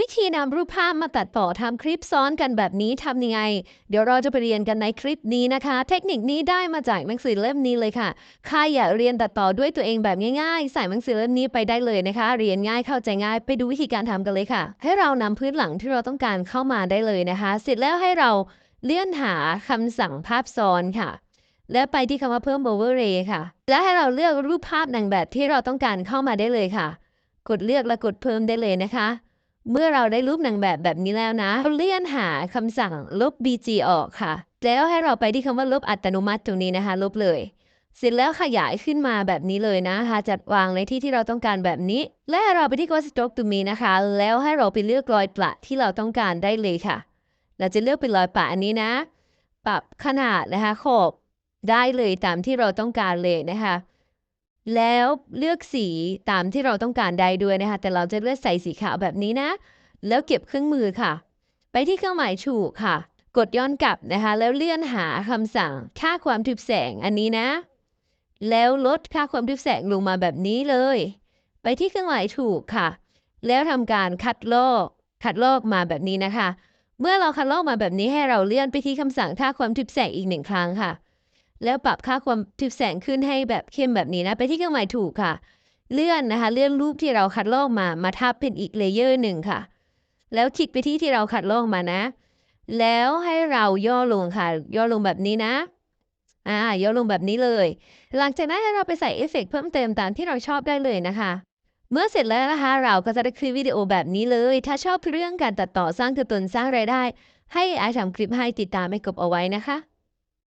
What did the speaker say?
วิธีนำรูปภาพมาตัดต่อทำคลิปซ้อนกันแบบนี้ทำยังไง เดี๋ยวเราจะไปเรียนกันในคลิปนี้นะคะ เทคนิคนี้ได้มาจากหนังสือเล่มนี้เลยค่ะใครอยากเรียนตัดต่อด้วยตัวเองแบบง่ายๆ ใส่หนังสือเล่มนี้ไปได้เลยนะคะ เรียนง่ายเข้าใจง่ายไปดูวิธีการทำกันเลยค่ะ ให้เรานำพื้นหลังที่เราต้องการเข้ามาได้เลยนะคะ เสร็จแล้วให้เราเลื่อนหาคำสั่งภาพซ้อนค่ะ แล้วไปที่คำว่าเพิ่ม overlay ค่ะ แล้วให้เราเลือกรูปภาพนางแบบที่เราต้องการเข้ามาได้เลยค่ะ กดเลือกและกดเพิ่มได้เลยนะคะ เมื่อเราได้รูปนางแบบแบบนี้แล้วนะเราเลื่อนหาคำสั่งลบ bg ออกค่ะ แล้วให้เราไปที่คำว่าลบอัตโนมัติตรงนี้นะคะ ลบเลย เสร็จแล้วขยายขึ้นมาแบบนี้เลยนะคะ จัดวางในที่ที่เราต้องการแบบนี้ และเราไปที่ Ghost Stroke ตรงนี้นะคะ แล้วให้เราไปเลือกรอยประที่เราต้องการได้เลยค่ะ เราจะเลือกเป็นรอยประอันนี้นะ ปรับขนาดนะคะขอบได้เลยตามที่เราต้องการเลยนะคะ แล้วเลือกสีตามที่เราต้องการได้ด้วยนะคะ แต่เราจะเลือกใส่สีขาวแบบนี้นะ แล้วเก็บเครื่องมือค่ะ ไปที่เครื่องหมายถูกค่ะ กดย้อนกลับนะคะ แล้วเลื่อนหาคำสั่งค่าความทึบแสงอันนี้นะ แล้วลดค่าความทึบแสงลงมาแบบนี้เลย ไปที่เครื่องหมายถูกค่ะ แล้วทำการคัดลอกคัดลอกมาแบบนี้นะคะ เมื่อเราคัดลอกมาแบบนี้ให้เราเลื่อนไปที่คำสั่งค่าความทึบแสงอีกหนึ่งครั้งค่ะ แล้วปรับค่าความทึบแสงขึ้นให้แบบเข้มแบบนี้นะ ไปที่เครื่องหมายถูกค่ะ เลื่อนนะคะ เลื่อนรูปที่เราคัดลอกมามาทับเป็นอีกเลเยอร์หนึ่งค่ะ แล้วคลิกไปที่ที่เราคัดลอกมานะ แล้วให้เราย่อลงค่ะ ย่อลงแบบนี้นะอ่าย่อลงแบบนี้เลย หลังจากนั้นให้เราไปใส่เอฟเฟกเพิ่มเติมตามที่เราชอบได้เลยนะคะ เมื่อเสร็จแล้วนะคะ เราก็จะได้คลิปวิดีโอแบบนี้เลย ถ้าชอบเรื่องการตัดต่อสร้างตัวตนสร้างรายได้ ให้อาทำคลิปให้ติดตามให้กบเอาไว้นะคะ